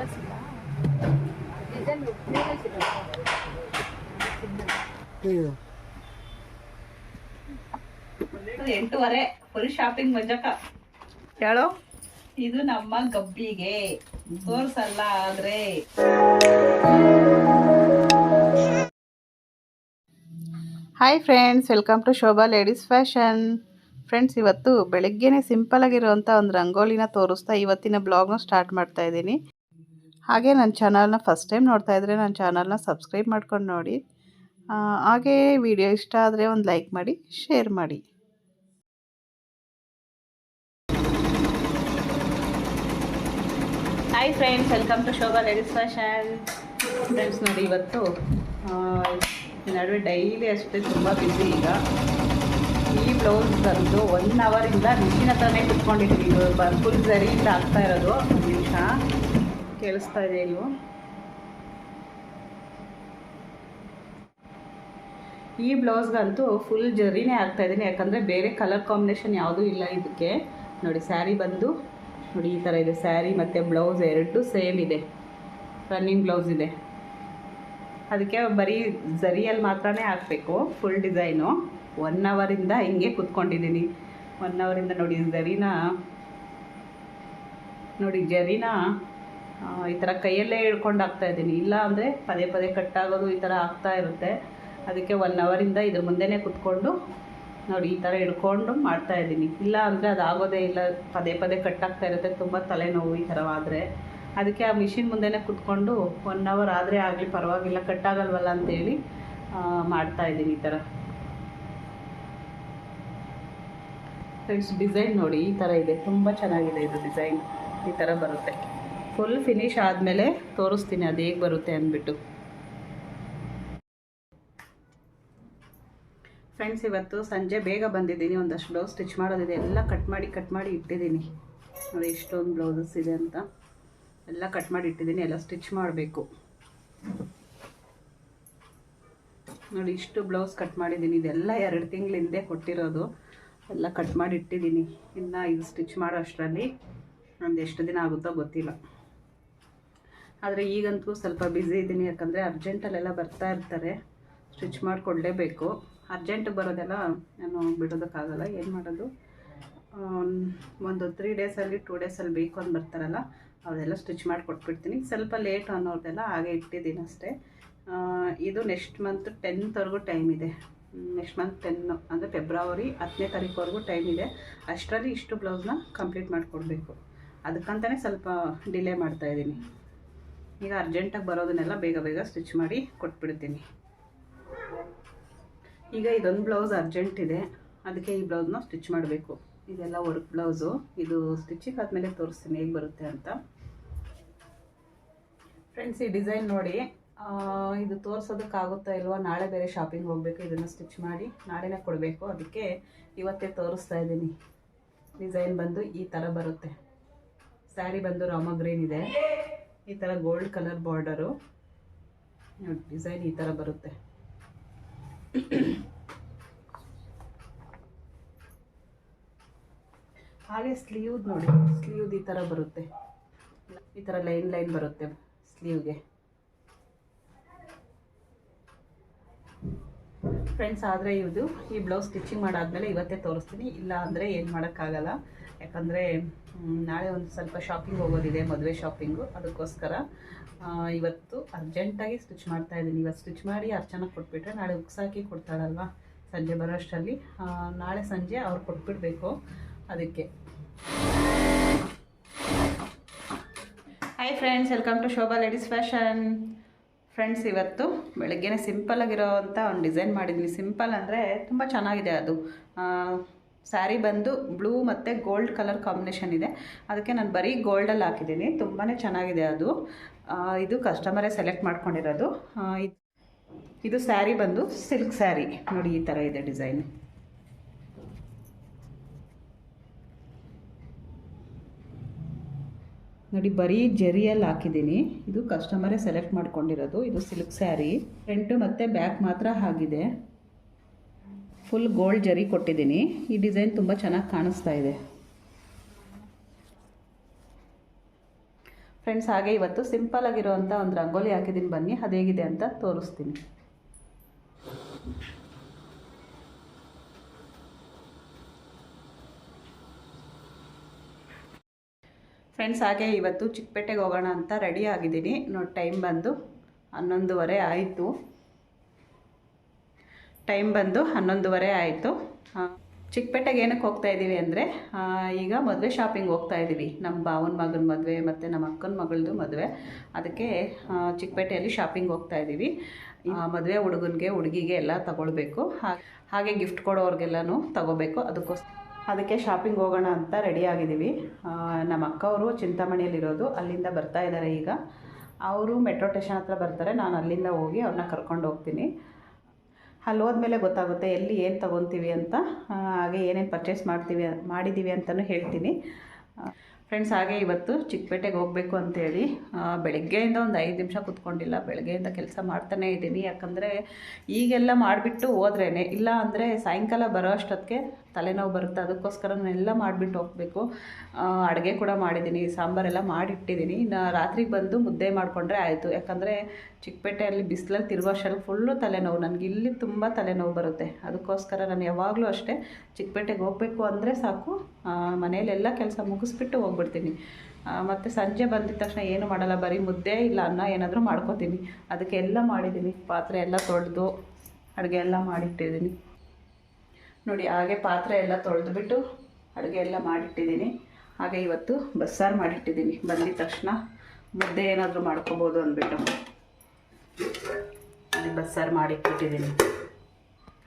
Colours ಇಲ್ಲ design place ಇದೆ ಎಂಟೂವರೆ ಫುಲ್ ಶಾಪಿಂಗ್ ಮಜಕ. ಹೇಳು. ಇದು ನಮ್ಮ ಗಬ್ಬಿಗೆ. ತೋರ್ಸಲ್ಲ ಆದ್ರೆ. Hi friends welcome to Shobha ladies fashion friends ಇವತ್ತು ಬೆಳಗ್ಗೆನೇ ಸಿಂಪಲ್ ಆಗಿರುವಂಥ ಒಂದು ರಂಗೋಲಿನ ತೋರಿಸ್ತಾ ಇವತ್ತಿನ ಬ್ಲಾಗ್ನ ಸ್ಟಾರ್ಟ್ ಮಾಡ್ತಾ ಇದ್ದೀನಿ. ಹಾಗೆ ನನ್ನ ಚಾನಲ್ನ ಫಸ್ಟ್ ಟೈಮ್ ನೋಡ್ತಾ ಇದ್ದರೆ ನನ್ನ ಚಾನಲ್ನ ಸಬ್ಸ್ಕ್ರೈಬ್ ಮಾಡ್ಕೊಂಡು ನೋಡಿ. ಹಾಗೇ ವಿಡಿಯೋ ಇಷ್ಟ ಆದರೆ ಒಂದು ಲೈಕ್ ಮಾಡಿ ಶೇರ್ ಮಾಡಿ. Hi friends welcome to Shobha ladies fashion friends ನೋಡಿ ಇವತ್ತು ನಡುವೆ ಡೈಲಿ ಅಷ್ಟೇ ತುಂಬ ಬ್ಯುಸಿ ಈಗ. ಈ ಬ್ಲೌಸ್ ಬಂದು ಒನ್ ಅವರಿಂದ ಮಿಷಿನ್ ಹತ್ರನೇ ಕುತ್ಕೊಂಡಿದ್ದೀವಿ ಫುಲ್ ಸರಿಯಿಂದ ಆಗ್ತಾ ಇರೋದು. ಒಂದು ನಿಮಿಷ. ಕೇಳಿಸ್ತಾ ಇದೆ ಇಲ್ವೋ? ಈ ಬ್ಲೌಸ್ಗಂತೂ ಫುಲ್ ಜರಿನೇ ಆಗ್ತಾ ಇದ್ದೀನಿ. ಯಾಕಂದರೆ ಬೇರೆ ಕಲರ್ ಕಾಂಬಿನೇಷನ್ ಯಾವುದೂ ಇಲ್ಲ ಇದಕ್ಕೆ. ನೋಡಿ ಸ್ಯಾರಿ ಬಂದು, ನೋಡಿ, ಈ ಥರ ಇದೆ ಸ್ಯಾರಿ ಮತ್ತು ಬ್ಲೌಸ್ ಎರಡು ಸೇಮ್ ಇದೆ. ರನ್ನಿಂಗ್ ಬ್ಲೌಸ್ ಇದೆ. ಅದಕ್ಕೆ ಬರೀ ಜರಿಯಲ್ಲಿ ಮಾತ್ರ ಹಾಕಬೇಕು ಫುಲ್ ಡಿಸೈನು ಒನ್ ಅವರಿಂದ ಹಿಂಗೆ ಕುತ್ಕೊಂಡಿದ್ದೀನಿ. ಒನ್ ಅವರಿಂದ ನೋಡಿ, ಜರಿನ ನೋಡಿ, ಜರಿನ ಈ ಥರ ಕೈಯಲ್ಲೇ ಹಿಡ್ಕೊಂಡು ಆಗ್ತಾ ಇದ್ದೀನಿ. ಇಲ್ಲ ಅಂದರೆ ಪದೇ ಪದೇ ಕಟ್ಟಾಗೋದು ಈ ಥರ ಆಗ್ತಾ ಇರುತ್ತೆ. ಅದಕ್ಕೆ ಒನ್ ಅವರಿಂದ ಇದ್ರ ಮುಂದೆನೇ ಕುತ್ಕೊಂಡು ನೋಡಿ ಈ ಥರ ಹಿಡ್ಕೊಂಡು ಮಾಡ್ತಾ ಇದ್ದೀನಿ. ಇಲ್ಲ ಅಂದರೆ ಅದು ಆಗೋದೇ ಇಲ್ಲ. ಪದೇ ಪದೇ ಕಟ್ಟಾಗ್ತಾ ಇರುತ್ತೆ. ತುಂಬ ತಲೆನೋವು ಈ ಥರವಾದರೆ ಅದಕ್ಕೆ ಆ ಮಿಷಿನ್ ಮುಂದೆನೇ ಕುತ್ಕೊಂಡು ಒನ್ ಅವರ್ ಆದರೆ ಆಗಲಿ ಪರವಾಗಿಲ್ಲ ಕಟ್ಟಾಗಲ್ವಲ್ಲ ಅಂತೇಳಿ ಆ, ಮಾಡ್ತಾ ಇದ್ದೀನಿ ಈ ಥರ ಫ್ರೆಂಡ್ಸ್ ಡಿಸೈನ್ ನೋಡಿ ಈ ಥರ ಇದೆ. ತುಂಬ ಚೆನ್ನಾಗಿದೆ ಇದು ಡಿಸೈನ್ ಈ ಥರ ಬರುತ್ತೆ. ಫುಲ್ ಫಿನಿಶ್ ಆದಮೇಲೆ ತೋರಿಸ್ತೀನಿ ಅದು ಹೇಗೆ ಬರುತ್ತೆ ಅಂದ್ಬಿಟ್ಟು. ಫ್ರೆಂಡ್ಸ್ ಇವತ್ತು ಸಂಜೆ ಬೇಗ ಬಂದಿದ್ದೀನಿ, ಒಂದಷ್ಟು ಬ್ಲೌಸ್ ಸ್ಟಿಚ್ ಮಾಡೋದಿದೆ. ಎಲ್ಲ ಕಟ್ ಮಾಡಿ ಕಟ್ ಮಾಡಿ ಇಟ್ಟಿದ್ದೀನಿ. ನೋಡಿ ಎಷ್ಟೊಂದು ಬ್ಲೌಸಸ್ ಇದೆ ಅಂತ. ಎಲ್ಲ ಕಟ್ ಮಾಡಿ ಇಟ್ಟಿದ್ದೀನಿ, ಎಲ್ಲ ಸ್ಟಿಚ್ ಮಾಡಬೇಕು. ನೋಡಿ, ಇಷ್ಟು ಬ್ಲೌಸ್ ಕಟ್ ಮಾಡಿದ್ದೀನಿ. ಇದೆಲ್ಲ ಎರಡು ತಿಂಗಳ ಹಿಂದೆ ಕೊಟ್ಟಿರೋದು. ಎಲ್ಲ ಕಟ್ ಮಾಡಿ ಇಟ್ಟಿದ್ದೀನಿ. ಇನ್ನು ಇದು ಸ್ಟಿಚ್ ಮಾಡೋ ಅಷ್ಟರಲ್ಲಿ. ಒಂದು ಎಷ್ಟು ದಿನ ಆಗುತ್ತೋ ಗೊತ್ತಿಲ್ಲ. ಆದರೆ ಈಗಂತೂ ಸ್ವಲ್ಪ ಬ್ಯುಸಿ ಇದ್ದೀನಿ, ಯಾಕಂದರೆ ಅರ್ಜೆಂಟಲ್ಲೆಲ್ಲ ಬರ್ತಾ ಇರ್ತಾರೆ. ಸ್ಟಿಚ್ ಮಾಡಿಕೊಡ್ಲೇಬೇಕು. ಅರ್ಜೆಂಟ್ ಬರೋದೆಲ್ಲ ನಾನು ಬಿಡೋದಕ್ಕಾಗಲ್ಲ. ಏನು ಮಾಡೋದು? ಒಂದು ತ್ರೀ ಡೇಸಲ್ಲಿ ಟೂ ಡೇಸಲ್ಲಿ ಬೇಕು ಅಂತ ಬರ್ತಾರಲ್ಲ ಅವರೆಲ್ಲ ಸ್ಟಿಚ್ ಮಾಡಿ ಕೊಟ್ಬಿಡ್ತೀನಿ ಸ್ವಲ್ಪ ಲೇಟ್ ಅನ್ನೋದೆಲ್ಲ ಹಾಗೆ ಇಟ್ಟಿದ್ದೀನಿ ಅಷ್ಟೇ. ಇದು ನೆಕ್ಸ್ಟ್ ಮಂತ್ ಟೆಂತ್ವರೆಗೂ ಟೈಮ್ ಇದೆ. ನೆಕ್ಸ್ಟ್ ಮಂತ್ ಟೆನ್ ಅಂದರೆ ಫೆಬ್ರವರಿ ಹತ್ತನೇ ತಾರೀಕುವರೆಗೂ ಟೈಮ್ ಇದೆ. ಅಷ್ಟರಲ್ಲಿ ಇಷ್ಟು ಬ್ಲೌಸ್ನ ಕಂಪ್ಲೀಟ್ ಮಾಡಿಕೊಡ್ಬೇಕು. ಅದಕ್ಕಂತಲೇ ಸ್ವಲ್ಪ ಡಿಲೇ ಮಾಡ್ತಾಯಿದ್ದೀನಿ ಈಗ ಅರ್ಜೆಂಟಾಗಿ ಬರೋದನ್ನೆಲ್ಲ ಬೇಗ ಬೇಗ ಸ್ಟಿಚ್ ಮಾಡಿ ಕೊಟ್ಬಿಡ್ತೀನಿ. ಈಗ ಇದೊಂದು ಬ್ಲೌಸ್ ಅರ್ಜೆಂಟ್ ಇದೆ. ಅದಕ್ಕೆ ಈ ಬ್ಲೌಸ್ನ ಸ್ಟಿಚ್ ಮಾಡಬೇಕು. ಇದೆಲ್ಲ ವರ್ಕ್ ಬ್ಲೌಸು ಇದು ಸ್ಟಿಚಿಂಗ್ ಆದಮೇಲೆ ತೋರಿಸ್ತೀನಿ ಹೇಗೆ ಬರುತ್ತೆ ಅಂತ. ಫ್ರೆಂಡ್ಸ್ ಈ ಡಿಸೈನ್ ನೋಡಿ ಇದು ತೋರಿಸೋದಕ್ಕಾಗುತ್ತಾ ಇಲ್ವಾ? ನಾಳೆ ಬೇರೆ ಶಾಪಿಂಗ್ ಹೋಗಬೇಕು, ಇದನ್ನು ಸ್ಟಿಚ್ ಮಾಡಿ ನಾಳೆನೇ ಕೊಡಬೇಕು. ಅದಕ್ಕೆ ಇವತ್ತೇ ತೋರಿಸ್ತಾ ಇದ್ದೀನಿ. ಡಿಸೈನ್ ಬಂದು ಈ ಥರ ಬರುತ್ತೆ. ಸ್ಯಾರಿ ಬಂದು ರಾಮ ಗ್ರೀನ್ ಇದೆ. ಈ ಥರ ಗೋಲ್ಡ್ ಕಲರ್ ಬಾರ್ಡರು ಡಿಸೈನ್ ಈ ಥರ ಬರುತ್ತೆ. ಹಾಗೆ ಸ್ಲೀವ್ ನೋಡಿ ಸ್ಲೀವ್ದು ಈ ಥರ ಬರುತ್ತೆ. ಈ ಥರ ಲೈನ್ ಲೈನ್ ಬರುತ್ತೆ ಸ್ಲೀವ್ಗೆ. ಫ್ರೆಂಡ್ಸ್ ಆದರೆ ಇದು ಈ ಬ್ಲೌಸ್ ಸ್ಟಿಚಿಂಗ್ ಮಾಡಾದ್ಮೇಲೆ ಇವತ್ತೇ ತೋರಿಸ್ತೀನಿ. ಇಲ್ಲ ಅಂದರೆ ಏನು ಮಾಡೋಕ್ಕಾಗಲ್ಲ. ಯಾಕಂದರೆ ನಾಳೆ ಒಂದು ಸ್ವಲ್ಪ ಶಾಪಿಂಗ್ ಹೋಗೋದಿದೆ ಮದುವೆ ಶಾಪಿಂಗು ಅದಕ್ಕೋಸ್ಕರ ಇವತ್ತು ಅರ್ಜೆಂಟಾಗಿ ಸ್ಟಿಚ್ ಮಾಡ್ತಾ ಇದ್ದೀನಿ. ಇವತ್ತು ಸ್ಟಿಚ್ ಮಾಡಿ ಅರ್ಚನ ಕೊಟ್ಬಿಟ್ರೆ ನಾಳೆ ಉಕ್ಸಾಕಿ ಕೊಡ್ತಾಳಲ್ವ? ಸಂಜೆ ಬರೋ ಅಷ್ಟರಲ್ಲಿ ಆ, ನಾಳೆ ಸಂಜೆ ಅವ್ರು ಕೊಟ್ಬಿಡಬೇಕು ಅದಕ್ಕೆ. Hi friends welcome to Shobha ladies fashion friends ಇವತ್ತು ಬೆಳಗ್ಗೆನೆ ಸಿಂಪಲ್ ಆಗಿರೋವಂಥ ಒಂದು ಡಿಸೈನ್ ಮಾಡಿದ್ದೀನಿ ಸಿಂಪಲ್ ಅಂದರೆ ತುಂಬ ಚೆನ್ನಾಗಿದೆ ಅದು. ಸ್ಯಾರಿ ಬಂದು ಬ್ಲೂ ಮತ್ತು ಗೋಲ್ಡ್ ಕಲರ್ ಕಾಂಬಿನೇಷನ್ ಇದೆ. ಅದಕ್ಕೆ ನಾನು ಬರೀ ಗೋಲ್ಡಲ್ಲಿ ಹಾಕಿದ್ದೀನಿ. ತುಂಬಾ ಚೆನ್ನಾಗಿದೆ ಅದು. ಇದು ಕಸ್ಟಮರೇ ಸೆಲೆಕ್ಟ್ ಮಾಡ್ಕೊಂಡಿರೋದು. ಇದು ಸ್ಯಾರಿ ಬಂದು ಸಿಲ್ಕ್ ಸ್ಯಾರಿ. ನೋಡಿ, ಈ ಥರ ಇದೆ ಡಿಸೈನ್. ನೋಡಿ, ಬರೀ ಜರಿಯಲ್ಲಿ ಹಾಕಿದ್ದೀನಿ. ಇದು ಕಸ್ಟಮರೇ ಸೆಲೆಕ್ಟ್ ಮಾಡ್ಕೊಂಡಿರೋದು. ಇದು ಸಿಲ್ಕ್ ಸ್ಯಾರಿ. ಫ್ರಂಟು ಮತ್ತು ಬ್ಯಾಕ್ ಮಾತ್ರ ಆಗಿದೆ ಫುಲ್ ಗೋಲ್ಡ್ ಜರಿ ಕೊಟ್ಟಿದ್ದೀನಿ. ಈ ಡಿಸೈನ್ ತುಂಬ ಚೆನ್ನಾಗಿ ಕಾಣಿಸ್ತಾ ಇದೆ. ಫ್ರೆಂಡ್ಸ್ ಹಾಗೆ ಇವತ್ತು ಸಿಂಪಲ್ ಆಗಿರುವಂಥ ಒಂದು ರಂಗೋಲಿ ಹಾಕಿದ್ದೀನಿ ಬನ್ನಿ ಅದೇಗಿದೆ ಅಂತ ತೋರಿಸ್ತೀನಿ. ಫ್ರೆಂಡ್ಸ್ ಹಾಗೆ ಇವತ್ತು ಚಿಕ್ಕಪೇಟೆಗೆ ಹೋಗೋಣ ಅಂತ ರೆಡಿ ಆಗಿದ್ದೀನಿ. ನೋಡಿ ಟೈಮ್ ಬಂದು ಹನ್ನೊಂದುವರೆ ಆಯಿತು. ಟೈಮ್ ಬಂದು ಹನ್ನೊಂದುವರೆ ಆಯಿತು. ಚಿಕ್ಕಪೇಟೆಗೆ ಏನಕ್ಕೆ ಹೋಗ್ತಾ ಇದ್ದೀವಿ ಅಂದರೆ ಈಗ ಮದುವೆ ಶಾಪಿಂಗ್ ಹೋಗ್ತಾ ಇದ್ದೀವಿ. ನಮ್ಮ ಭಾವನ ಮಗನ ಮದುವೆ ಮತ್ತು ನಮ್ಮ ಅಕ್ಕನ ಮಗಳದು ಮದುವೆ. ಅದಕ್ಕೆ ಚಿಕ್ಕಪೇಟೆಯಲ್ಲಿ ಶಾಪಿಂಗ್ ಹೋಗ್ತಾ ಇದ್ದೀವಿ. ಮದುವೆ ಹುಡುಗನಿಗೆ, ಹುಡುಗಿಗೆ ಎಲ್ಲ ತಗೊಳ್ಬೇಕು. ಹಾಗೆ ಗಿಫ್ಟ್ ಕೊಡೋರಿಗೆಲ್ಲನೂ ತಗೋಬೇಕು ಅದಕ್ಕೋಸ್ಕರ ಅದಕ್ಕೆ ಶಾಪಿಂಗ್ ಹೋಗೋಣ ಅಂತ ರೆಡಿ ಆಗಿದ್ದೀವಿ. ನಮ್ಮ ಅಕ್ಕವರು ಚಿಂತಾಮಣಿಯಲ್ಲಿರೋದು, ಅಲ್ಲಿಂದ ಬರ್ತಾ ಇದ್ದಾರೆ ಈಗ. ಅವರು ಮೆಟ್ರೋ ಸ್ಟೇಷನ್ ಹತ್ರ ಬರ್ತಾರೆ. ನಾನು ಅಲ್ಲಿಂದ ಹೋಗಿ ಅವ್ರನ್ನ ಕರ್ಕೊಂಡು ಹೋಗ್ತೀನಿ. ಅಲ್ಲಿ ಹೋದ್ಮೇಲೆ ಗೊತ್ತಾಗುತ್ತೆ ಎಲ್ಲಿ ಏನು ತೊಗೊತೀವಿ ಅಂತ. ಹಾಗೆ ಏನೇನು ಪರ್ಚೇಸ್ ಮಾಡ್ತೀವಿ ಮಾಡಿದ್ದೀವಿ ಅಂತಲೂ ಹೇಳ್ತೀನಿ. ಫ್ರೆಂಡ್ಸ್ ಹಾಗೆ ಇವತ್ತು ಚಿಕ್ಕಪೇಟೆಗೆ ಹೋಗಬೇಕು ಅಂತೇಳಿ. ಬೆಳಗ್ಗೆಯಿಂದ ಒಂದು ಐದು ನಿಮಿಷ ಕೂತ್ಕೊಂಡಿಲ್ಲ. ಬೆಳಗ್ಗೆಯಿಂದ ಕೆಲಸ ಮಾಡ್ತಾನೇ ಇದ್ದೀನಿ. ಯಾಕಂದರೆ ಈಗೆಲ್ಲ ಮಾಡಿಬಿಟ್ಟು ಹೋದ್ರೇ ಇಲ್ಲ ಅಂದರೆ ಸಾಯಂಕಾಲ ಬರೋ ಅಷ್ಟೊತ್ತಿಗೆ ತಲೆನೋವು ಬರುತ್ತೆ. ಅದಕ್ಕೋಸ್ಕರ ನಾನೆಲ್ಲ ಮಾಡಿಬಿಟ್ಟು ಹೋಗಬೇಕು. ಅಡುಗೆ ಕೂಡ ಮಾಡಿದ್ದೀನಿ, ಸಾಂಬಾರೆಲ್ಲ ಮಾಡಿಟ್ಟಿದ್ದೀನಿ. ನಾ ರಾತ್ರಿಗೆ ಬಂದು ಮುದ್ದೆ ಮಾಡಿಕೊಂಡ್ರೆ ಆಯಿತು. ಯಾಕಂದರೆ ಚಿಕ್ಕಪೇಟೆಯಲ್ಲಿ ಬಿಸಿಲಲ್ಲಿ ತಿರುಗೋಷ್ಟರಲ್ಲಿ ಫುಲ್ಲು ತಲೆನೋವು. ನನಗೆ ಇಲ್ಲಿ ತುಂಬ ತಲೆನೋವು ಬರುತ್ತೆ. ಅದಕ್ಕೋಸ್ಕರ ನಾನು ಯಾವಾಗಲೂ ಅಷ್ಟೇ ಚಿಕ್ಕಪೇಟೆಗೆ ಹೋಗಬೇಕು ಅಂದರೆ ಸಾಕು. ಮನೆಯಲ್ಲೆಲ್ಲ ಕೆಲಸ ಮುಗಿಸ್ಬಿಟ್ಟು ಹೋಗ್ಬಿಡ್ತೀನಿ. ಮತ್ತು ಸಂಜೆ ಬಂದಿದ ತಕ್ಷಣ ಏನು ಮಾಡಲ್ಲ, ಬರೀ ಮುದ್ದೆ ಇಲ್ಲ, ಅನ್ನ ಏನಾದರೂ ಮಾಡ್ಕೋತೀನಿ. ಅದಕ್ಕೆ ಎಲ್ಲ ಮಾಡಿದ್ದೀನಿ. ಪಾತ್ರೆ ಎಲ್ಲ ತೊಳೆದು ಅಡುಗೆ ಎಲ್ಲ ಮಾಡಿಟ್ಟಿದ್ದೀನಿ. ನೋಡಿ, ಹಾಗೆ ಪಾತ್ರೆ ಎಲ್ಲ ತೊಳೆದುಬಿಟ್ಟು ಅಡುಗೆ ಎಲ್ಲ ಮಾಡಿಟ್ಟಿದ್ದೀನಿ. ಹಾಗೆ ಇವತ್ತು ಬಸ್ಸಾರು ಮಾಡಿಟ್ಟಿದ್ದೀನಿ. ಬಂದಿದ ತಕ್ಷಣ ಮುದ್ದೆ ಏನಾದರೂ ಮಾಡ್ಕೋಬೋದು ಅಂದ್ಬಿಟ್ಟು. ಅಲ್ಲಿ ಬಸ್ಸಾರು ಮಾಡಿಟ್ಬಿಟ್ಟಿದ್ದೀನಿ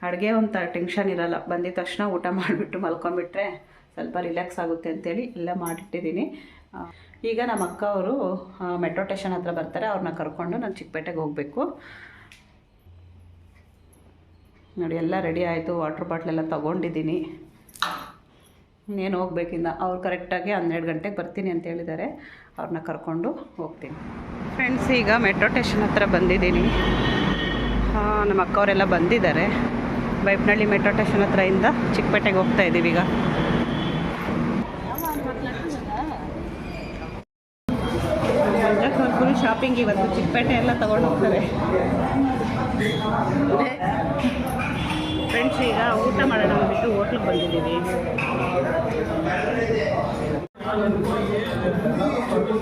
ಅಡುಗೆ ಒಂದು ಟೆನ್ಷನ್ ಇರಲ್ಲ. ಬಂದಿದ ತಕ್ಷಣ ಊಟ ಮಾಡಿಬಿಟ್ಟು ಮಲ್ಕೊಂಬಿಟ್ರೆ ಸ್ವಲ್ಪ ರಿಲ್ಯಾಕ್ಸ್ ಆಗುತ್ತೆ ಅಂತೇಳಿ ಎಲ್ಲ ಮಾಡಿಟ್ಟಿದ್ದೀನಿ. ಈಗ ನಮ್ಮ ಅಕ್ಕ ಅವರು ಮೆಟ್ರೋ ಟೇಷನ್ ಹತ್ರ ಬರ್ತಾರೆ. ಅವ್ರನ್ನ ಕರ್ಕೊಂಡು ನಾನು ಚಿಕ್ಕಪೇಟೆಗೆ ಹೋಗಬೇಕು. ನೋಡಿ, ಎಲ್ಲ ರೆಡಿ ಆಯಿತು. ವಾಟ್ರ್ ಬಾಟ್ಲೆಲ್ಲ ತೊಗೊಂಡಿದ್ದೀನಿ. ಇನ್ನೇನು ಹೋಗ್ಬೇಕಿಂದ ಅವ್ರು ಕರೆಕ್ಟಾಗಿ ಹನ್ನೆರಡು ಗಂಟೆಗೆ ಬರ್ತೀನಿ ಅಂತ ಹೇಳಿದ್ದಾರೆ. ಅವ್ರನ್ನ ಕರ್ಕೊಂಡು ಹೋಗ್ತೀನಿ. ಫ್ರೆಂಡ್ಸ್ ಈಗ ಮೆಟ್ರೋ ಸ್ಟೇಷನ್ ಹತ್ರ ಬಂದಿದ್ದೀನಿ. ಆ, ನಮ್ಮ ಅಕ್ಕವರೆಲ್ಲ ಬಂದಿದ್ದಾರೆ. ಬೈಪ್ನಳ್ಳಿ ಮೆಟ್ರೋ ಸ್ಟೇಷನ್ ಹತ್ರದಿಂದ ಚಿಕ್ಕಪೇಟೆಗೆ ಹೋಗ್ತಾ ಇದ್ದೀವಿ ಈಗ. ಫುಲ್ ಶಾಪಿಂಗ್ ಇವತ್ತು ಚಿಕ್ಕಪೇಟೆ ಎಲ್ಲ ತಗೊಂಡು ಹೋಗ್ತಾರೆ ಫ್ರೆಂಡ್ಸ್ ಈಗ ಊಟ ಮಾಡೋಣ ಅಂದ್ಬಿಟ್ಟು ಹೋಟ್ಲಿಗೆ ಬಂದಿದ್ದೀವಿ.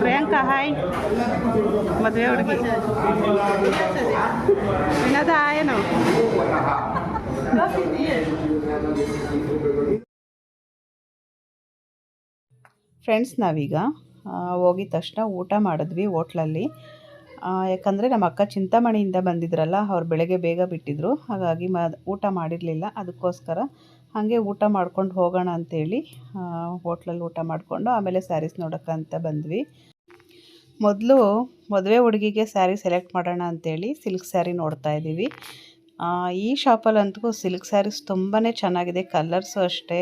ಪ್ರಿಯಾಂಕಾ ಹಾಯ್ ಮದುವೆ ಹುಡುಗಿ. ವಿನೋದ, ಏನು? ಫ್ರೆಂಡ್ಸ್ ನಾವೀಗ ಹೋಗಿದ ತಕ್ಷಣ ಊಟ ಮಾಡಿದ್ವಿ ಹೋಟ್ಲಲ್ಲಿ. ಯಾಕಂದರೆ ನಮ್ಮ ಅಕ್ಕ ಚಿಂತಾಮಣಿಯಿಂದ ಬಂದಿದ್ರಲ್ಲ, ಅವ್ರು ಬೆಳಗ್ಗೆ ಬೇಗ ಬಿಟ್ಟಿದ್ರು. ಹಾಗಾಗಿ ಮ, ಊಟ ಮಾಡಿರಲಿಲ್ಲ. ಅದಕ್ಕೋಸ್ಕರ ಹಾಗೆ ಊಟ ಮಾಡ್ಕೊಂಡು ಹೋಗೋಣ ಅಂತೇಳಿ ಹೋಟ್ಲಲ್ಲಿ ಊಟ ಮಾಡಿಕೊಂಡು ಆಮೇಲೆ ಸ್ಯಾರೀಸ್ ನೋಡೋಕ್ಕಂತ ಬಂದ್ವಿ. ಮೊದಲು ಮದುವೆ ಹುಡುಗಿಗೆ ಸ್ಯಾರಿ ಸೆಲೆಕ್ಟ್ ಮಾಡೋಣ ಅಂತೇಳಿ ಸಿಲ್ಕ್ ಸ್ಯಾರಿ ನೋಡ್ತಾ ಇದ್ದೀವಿ. ಈ ಶಾಪಲ್ಲಂತೂ ಸಿಲ್ಕ್ ಸ್ಯಾರೀಸ್ ತುಂಬಾ ಚೆನ್ನಾಗಿದೆ. ಕಲರ್ಸು ಅಷ್ಟೇ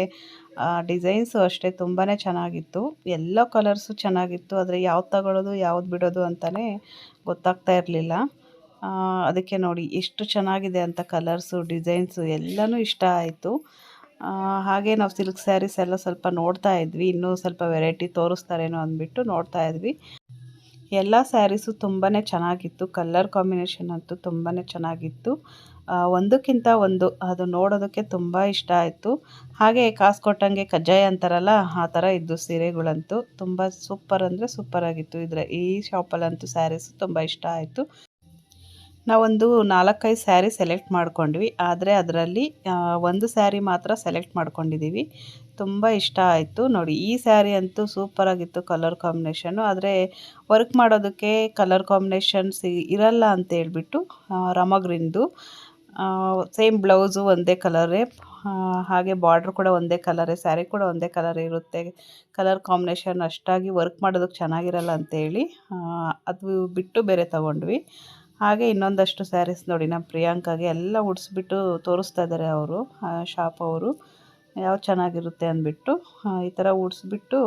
ಡಿಸೈನ್ಸು ಅಷ್ಟೇ ತುಂಬಾ ಚೆನ್ನಾಗಿತ್ತು. ಎಲ್ಲ ಕಲರ್ಸು ಚೆನ್ನಾಗಿತ್ತು. ಆದರೆ ಯಾವ್ದು ತಗೊಳ್ಳೋದು ಯಾವ್ದು ಬಿಡೋದು ಅಂತಲೇ ಗೊತ್ತಾಗ್ತಾ ಇರಲಿಲ್ಲ. ಅದಕ್ಕೆ ನೋಡಿ ಎಷ್ಟು ಚೆನ್ನಾಗಿದೆ ಅಂತ ಕಲರ್ಸು, ಡಿಸೈನ್ಸು ಎಲ್ಲನೂ ಇಷ್ಟ ಆಯಿತು. ಹಾಗೆ ನಾವು ಸಿಲ್ಕ್ ಸ್ಯಾರೀಸ್ ಎಲ್ಲ ಸ್ವಲ್ಪ ನೋಡ್ತಾ ಇದ್ವಿ. ಇನ್ನೂ ಸ್ವಲ್ಪ ವೆರೈಟಿ ತೋರಿಸ್ತಾರೇನೋ ಅಂದ್ಬಿಟ್ಟು ನೋಡ್ತಾ ಇದ್ವಿ. ಎಲ್ಲ ಸ್ಯಾರೀಸು ತುಂಬಾ ಚೆನ್ನಾಗಿತ್ತು. ಕಲರ್ ಕಾಂಬಿನೇಷನ್ ಅಂತೂ ತುಂಬಾ ಚೆನ್ನಾಗಿತ್ತು. ಒಂದಕ್ಕಿಂತ ಒಂದು ಅದು ನೋಡೋದಕ್ಕೆ ತುಂಬ ಇಷ್ಟ ಆಯಿತು. ಹಾಗೆ ಕಾಸು ಕೊಟ್ಟಂಗೆ ಕಜ್ಜಾಯ ಅಂತಾರಲ್ಲ, ಆ ಥರ ಇದ್ದು ಸೀರೆಗಳಂತೂ ತುಂಬ ಸೂಪರ್ ಅಂದರೆ ಸೂಪರ್ ಆಗಿತ್ತು. ಇದ್ರೆ ಈ ಶಾಪಲ್ಲಂತೂ ಸ್ಯಾರೀಸ್ ತುಂಬ ಇಷ್ಟ ಆಯಿತು. ನಾವೊಂದು ನಾಲ್ಕೈದು ಸ್ಯಾರಿ ಸೆಲೆಕ್ಟ್ ಮಾಡ್ಕೊಂಡ್ವಿ. ಆದರೆ ಅದರಲ್ಲಿ ಒಂದು ಸ್ಯಾರಿ ಮಾತ್ರ ಸೆಲೆಕ್ಟ್ ಮಾಡ್ಕೊಂಡಿದ್ದೀವಿ ತುಂಬ ಇಷ್ಟ ಆಯಿತು. ನೋಡಿ, ಈ ಸ್ಯಾರಿ ಅಂತೂ ಸೂಪರಾಗಿತ್ತು ಕಲರ್ ಕಾಂಬಿನೇಷನ್ನು ಆದರೆ ವರ್ಕ್ ಮಾಡೋದಕ್ಕೆ ಕಲರ್ ಕಾಂಬಿನೇಷನ್ಸ್ ಇರಲ್ಲ ಅಂತ ಹೇಳ್ಬಿಟ್ಟು ರಮಗ್ರಿಂದು ಸೇಮ್ ಬ್ಲೌಸು ಒಂದೇ ಕಲರೇ ಹಾಗೆ ಬಾರ್ಡ್ರ್ ಕೂಡ ಒಂದೇ ಕಲರೇ ಸ್ಯಾರಿ ಕೂಡ ಒಂದೇ ಕಲರ್ ಇರುತ್ತೆ. ಕಲರ್ ಕಾಂಬಿನೇಷನ್ ಅಷ್ಟಾಗಿ ವರ್ಕ್ ಮಾಡೋದಕ್ಕೆ ಚೆನ್ನಾಗಿರಲ್ಲ ಅಂತೇಳಿ ಅದು ಬಿಟ್ಟು ಬೇರೆ ತಗೊಂಡ್ವಿ. ಹಾಗೆ ಇನ್ನೊಂದಷ್ಟು ಸ್ಯಾರೀಸ್ ನೋಡಿ ನಮ್ಮ ಪ್ರಿಯಾಂಕಾಗೆ ಎಲ್ಲ ಉಡಿಸ್ಬಿಟ್ಟು ತೋರಿಸ್ತಾ ಇದ್ದಾರೆ ಅವರು ಶಾಪ್ ಅವರು. ಯಾವ ಚೆನ್ನಾಗಿರುತ್ತೆ ಅಂದ್ಬಿಟ್ಟು ಈ ಥರ ಉಡಿಸ್ಬಿಟ್ಟು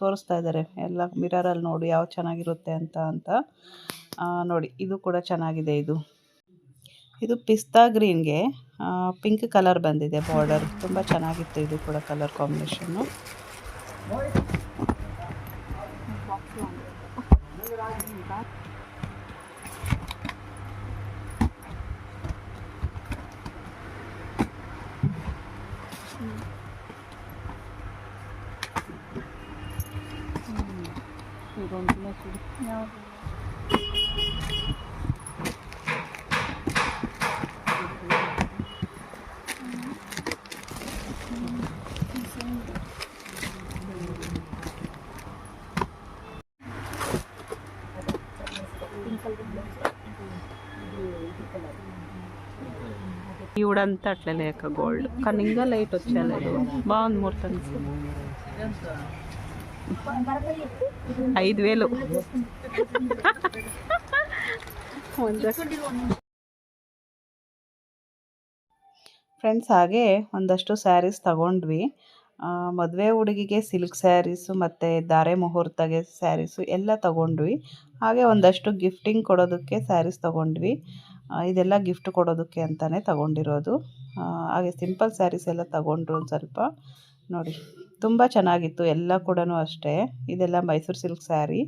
ತೋರಿಸ್ತಾ ಇದ್ದಾರೆ ಎಲ್ಲ ಮಿರರಲ್ಲಿ ನೋಡಿ ಯಾವ ಚೆನ್ನಾಗಿರುತ್ತೆ ಅಂತ ಅಂತ. ನೋಡಿ, ಇದು ಕೂಡ ಚೆನ್ನಾಗಿದೆ ಇದು. ಇದು ಪಿಸ್ತಾ ಗ್ರೀನ್ಗೆ ಪಿಂಕ್ ಕಲರ್ ಬಂದಿದೆ ಬಾರ್ಡರ್ ತುಂಬ ಚೆನ್ನಾಗಿತ್ತು ಇದು ಕೂಡ ಕಲರ್ ಕಾಂಬಿನೇಷನ್ನು ఇవిడంతా అట్లే లేక గోల్డ్ కానీ ఇంకా లైట్ వచ్చేలేదు బాగుంది ముహూర్తం ఐదు వేలు ಫ್ರೆಂಡ್ಸ್ ಹಾಗೆ ಒಂದಷ್ಟು ಸ್ಯಾರೀಸ್ ತಗೊಂಡ್ವಿ ಮದುವೆ ಹುಡುಗಿಗೆ ಸಿಲ್ಕ್ ಸ್ಯಾರೀಸು ಮತ್ತು ಧಾರೆ ಮುಹೂರ್ತಗೆ ಸ್ಯಾರೀಸು ಎಲ್ಲ ತಗೊಂಡ್ವಿ ಹಾಗೆ ಒಂದಷ್ಟು ಗಿಫ್ಟಿಂಗ್ ಕೊಡೋದಕ್ಕೆ ಸ್ಯಾರೀಸ್ ತಗೊಂಡ್ವಿ ಆ, ಇದೆಲ್ಲ ಗಿಫ್ಟ್ ಕೊಡೋದಕ್ಕೆ ಅಂತಲೇ ತಗೊಂಡಿರೋದು. ಹಾಗೆ ಸಿಂಪಲ್ ಸ್ಯಾರೀಸ್ ಎಲ್ಲ ತಗೊಂಡ್ರು ಒಂದು ಸ್ವಲ್ಪ. ನೋಡಿ, ತುಂಬ ಚೆನ್ನಾಗಿತ್ತು, ಎಲ್ಲ ಕೂಡ ಅಷ್ಟೇ. ಇದೆಲ್ಲ ಮೈಸೂರು ಸಿಲ್ಕ್ ಸ್ಯಾರಿ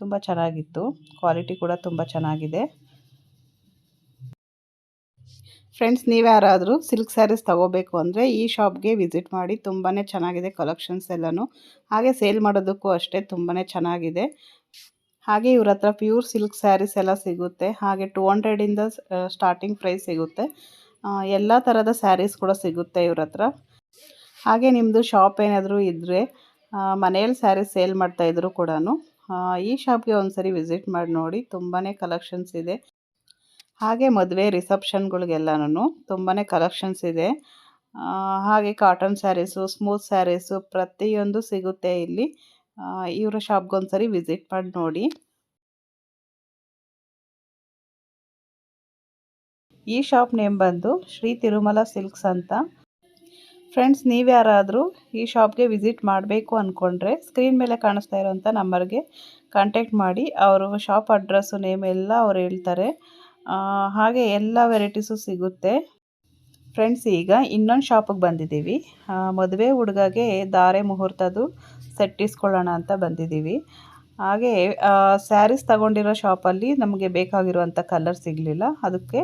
ತುಂಬ ಚೆನ್ನಾಗಿತ್ತು ಕ್ವಾಲಿಟಿ ಕೂಡ ತುಂಬ ಚೆನ್ನಾಗಿದೆ. ಫ್ರೆಂಡ್ಸ್ ನೀವು ಯಾರಾದರೂ ಸಿಲ್ಕ್ ಸ್ಯಾರೀಸ್ ತಗೋಬೇಕು ಅಂದರೆ ಈ ಶಾಪ್ಗೆ ವಿಸಿಟ್ ಮಾಡಿ ತುಂಬಾ ಚೆನ್ನಾಗಿದೆ ಕಲೆಕ್ಷನ್ಸ್ ಎಲ್ಲನೂ. ಹಾಗೆ ಸೇಲ್ ಮಾಡೋದಕ್ಕೂ ಅಷ್ಟೇ ತುಂಬಾ ಚೆನ್ನಾಗಿದೆ. ಹಾಗೆ ಇವ್ರ ಹತ್ರ ಪ್ಯೂರ್ ಸಿಲ್ಕ್ ಸ್ಯಾರೀಸ್ ಎಲ್ಲ ಸಿಗುತ್ತೆ. ಹಾಗೆ ಟೂ ಹಂಡ್ರೆಡಿಂದ ಸ್ಟಾರ್ಟಿಂಗ್ ಪ್ರೈಸ್ ಸಿಗುತ್ತೆ. ಎಲ್ಲ ಥರದ ಸ್ಯಾರೀಸ್ ಕೂಡ ಸಿಗುತ್ತೆ ಇವ್ರ ಹತ್ರ. ಹಾಗೆ ನಿಮ್ಮದು ಶಾಪ್ ಏನಾದರೂ ಇದ್ದರೆ ಮನೆಯಲ್ಲಿ ಸ್ಯಾರೀಸ್ ಸೇಲ್ ಮಾಡ್ತಾ ಮಾಡ್ತಾಯಿದ್ರು ಕೂಡ ಈ ಶಾಪ್ಗೆ ಒಂದ್ಸರಿ ವಿಸಿಟ್ ಮಾಡಿ ನೋಡಿ ತುಂಬಾ ಕಲೆಕ್ಷನ್ಸ್ ಇದೆ. ಹಾಗೆ ಮದುವೆ ರಿಸೆಪ್ಷನ್ಗಳಿಗೆಲ್ಲನೂ ತುಂಬಾ ಕಲೆಕ್ಷನ್ಸ್ ಇದೆ. ಹಾಗೆ ಕಾಟನ್ ಸ್ಯಾರೀಸು ಸ್ಮೂತ್ ಸ್ಯಾರೀಸು ಪ್ರತಿಯೊಂದು ಸಿಗುತ್ತೆ ಇಲ್ಲಿ. ಇವರ ಶಾಪ್ಗೆ ಒಂದ್ಸರಿ ವಿಸಿಟ್ ಮಾಡಿ ನೋಡಿ. ಈ ಶಾಪ್ ನೇಮ್ ಬಂದು ಶ್ರೀ ತಿರುಮಲ ಸಿಲ್ಕ್ಸ್ ಅಂತ. ಫ್ರೆಂಡ್ಸ್ ನೀವ್ಯಾರಾದರೂ ಈ ಶಾಪ್ಗೆ ವಿಸಿಟ್ ಮಾಡಬೇಕು ಅಂದ್ಕೊಂಡ್ರೆ ಸ್ಕ್ರೀನ್ ಮೇಲೆ ಕಾಣಿಸ್ತಾ ಇರೋಂಥ ನಂಬರ್ಗೆ ಕಾಂಟ್ಯಾಕ್ಟ್ ಮಾಡಿ. ಅವರು ಶಾಪ್ ಅಡ್ರೆಸ್ಸು ನೇಮ್ ಎಲ್ಲ ಅವ್ರು ಹೇಳ್ತಾರೆ. ಹಾಗೆ ಎಲ್ಲ ವೆರೈಟೀಸು ಸಿಗುತ್ತೆ. ಫ್ರೆಂಡ್ಸ್ ಈಗ ಇನ್ನೊಂದು ಶಾಪಿಗೆ ಬಂದಿದ್ದೀವಿ. ಮದುವೆ ಹುಡುಗಗೆ ದಾರೆ ಮುಹೂರ್ತದ್ದು ಸೆಟ್ ಇಸ್ಕೊಳ್ಳೋಣ ಅಂತ ಬಂದಿದ್ದೀವಿ. ಹಾಗೆ ಸ್ಯಾರೀಸ್ ತಗೊಂಡಿರೋ ಶಾಪಲ್ಲಿ ನಮಗೆ ಬೇಕಾಗಿರುವಂಥ ಕಲರ್ ಸಿಗಲಿಲ್ಲ. ಅದಕ್ಕೆ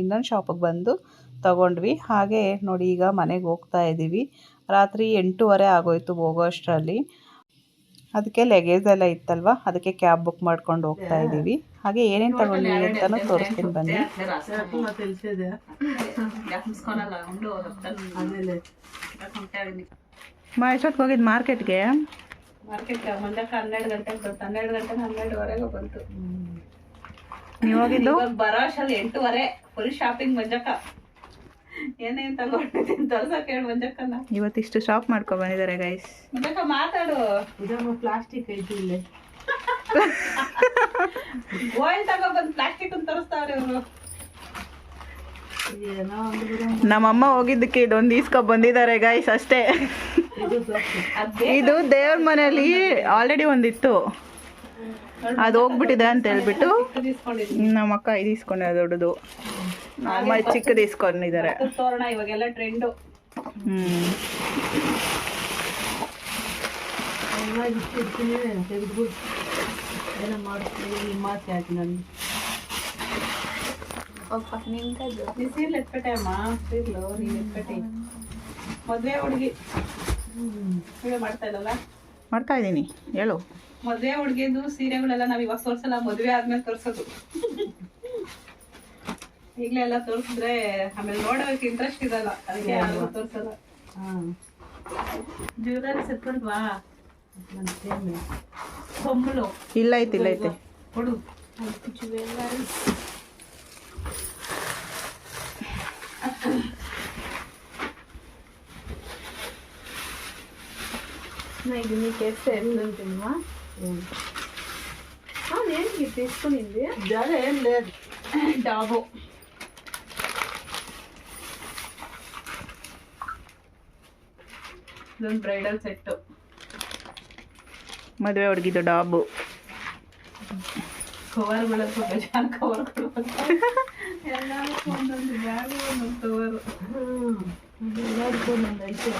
ಇನ್ನೊಂದು ಶಾಪಿಗೆ ಬಂದು ತಗೊಂಡ್ವಿ. ಹಾಗೆ ನೋಡಿ ಈಗ ಮನೆಗೆ ಹೋಗ್ತಾ ಇದ್ದೀವಿ. ರಾತ್ರಿ ಎಂಟೂವರೆ ಆಗೋಯ್ತು ಹೋಗೋ ಅಷ್ಟರಲ್ಲಿ ಅದಕ್ಕೆ ಲಗೇಜ್ ಎಲ್ಲ ಇತ್ತಲ್ವ? ಅದಕ್ಕೆ ಕ್ಯಾಬ್ ಬುಕ್ ಮಾಡ್ಕೊಂಡು ಹೋಗ್ತಾ ಇದ್ದೀವಿ. ಹಾಗೆ ಏನೇನು ತಗೊಂಡಿವಿ ಅಂತಲೂ ತೋರಿಸ್ತೀನಿ ಬನ್ನಿ. ಮಾ ಎಷ್ಟೊತ್ತಿಗೆ ಹೋಗಿದ್ದು ಮಾರ್ಕೆಟ್ಗೆ ಮಾರ್ಕೆಟ್ ಮಂಜಕ್ಕ ಹನ್ನೆರಡು ಗಂಟೆಗೆ ಬಂತು. ಹನ್ನೆರಡು ಗಂಟೆ ಹನ್ನೆರಡುವರೆಗೆ ಬಂತು. ನೀವು ಹೋಗಿದ್ದು? ಬರೋ ಅಷ್ಟಲ್ಲಿ ಎಂಟೂವರೆ ಫುಲ್ ಶಾಪಿಂಗ್ ಮಂಜಕ್ಕ. ಏನೇನು ತಗೊಂಡಿದ್ದೀನಿ ತೋರ್ಸಕ್ಕೆ ಹೇಳಿ ಮಂಜಕ್ಕನ. ಇವತ್ತಿಷ್ಟು ಶಾಪ್ ಮಾಡ್ಕೊ ಬಂದಿದ್ದಾರೆ ಗೈಸ್ ಮಂಜಕ್ಕ ಮಾತಾಡು. ಪ್ಲಾಸ್ಟಿಕ್ ಐತಿ ಇಲ್ಲಿ. ಓಯಿಲ್ ತಗೊಬಂದು ಪ್ಲಾಸ್ಟಿಕ್ ತೋರಿಸ್ತಾವ್ರೆ ಇವರು. ನಮ್ಮಮ್ಮ ಹೋಗಿದ್ದಕ್ಕೆ ಇದೊಂದು ಈಸ್ಕೊ ಬಂದಿದ್ದಾರೆ ಗೈಸ್ ಅಷ್ಟೇ. ಇದು. ದೇವ್ರ ಮನೆಯಲ್ಲಿ ಆಲ್ರೆಡಿ ಒಂದಿತ್ತು. ಅದು ಹೋಗ್ಬಿಟ್ಟಿದೆ ಅಂತ ಹೇಳ್ಬಿಟ್ಟು ನಮ್ಮ ಅಕ್ಕ ಇದು ಇಸ್ಕೊಂಡೆ ದೊಡ್ಡದು. ನಮ್ಮಮ್ಮ ಚಿಕ್ಕದು ಇಸ್ಕೊಂಡಿದ್ದಾರೆ. ಹ್ಮ್. ಮದ್ವೆ ಹುಡುಗಿ. ಮಾಡ್ತಾ ಇದ್ದೀನಿ. ಹೇಳು. ಮದುವೆ ಹುಡುಗಿದು ಸೀರೆಗಳೆಲ್ಲ ನಾವ್ ಇವಾಗ ತೋರ್ಸಲ್ಲ ಮದುವೆ ಆದ್ಮೇಲೆ ತೋರ್ಸೋದು. ಈಗ್ಲೇ ಎಲ್ಲ ತೋರ್ಸಿದ್ರೆ ಆಮೇಲೆ ನೋಡೋಕೆ ಇಂಟ್ರೆಸ್ಟ್ ಇರಲ್ಲ. ಅದಕ್ಕೆ ತೋರ್ಸಲ್ಲ. ಸೇಮೆ ಬೊಮ್ಮಲು. ಇಲ್ಲ ಐತೆ ಇಲ್ಲ ಐತೆ. ಕೊಡು. ಜ್ಯುವೆಲರಿ నా ఇది నీకు వేస్తే ఎల్లుంటుందా నేను ఇది తీసుకునింది ಜ್ವರ ಏನು లేదు డాబో ಇದೊಂದು ಬ್ರೈಡಲ್ ಸೆಟ್ಟು ಮದುವೆ ಹುಡುಗಿದ್ದು ಡಾಬು ಕವರ್ಗಳಂತೂ ಬೇಜಾನ್ ಕವರ್ಗಳು ಎಲ್ಲದಕ್ಕೂ ಒಂದೊಂದು ಬ್ಯಾಗು ಒಂದೊಂದು ಕವರು ಹ್ಞೂ ಎಲ್ಲದಕ್ಕೂ ಒಂದೊಂದು ಐತೆ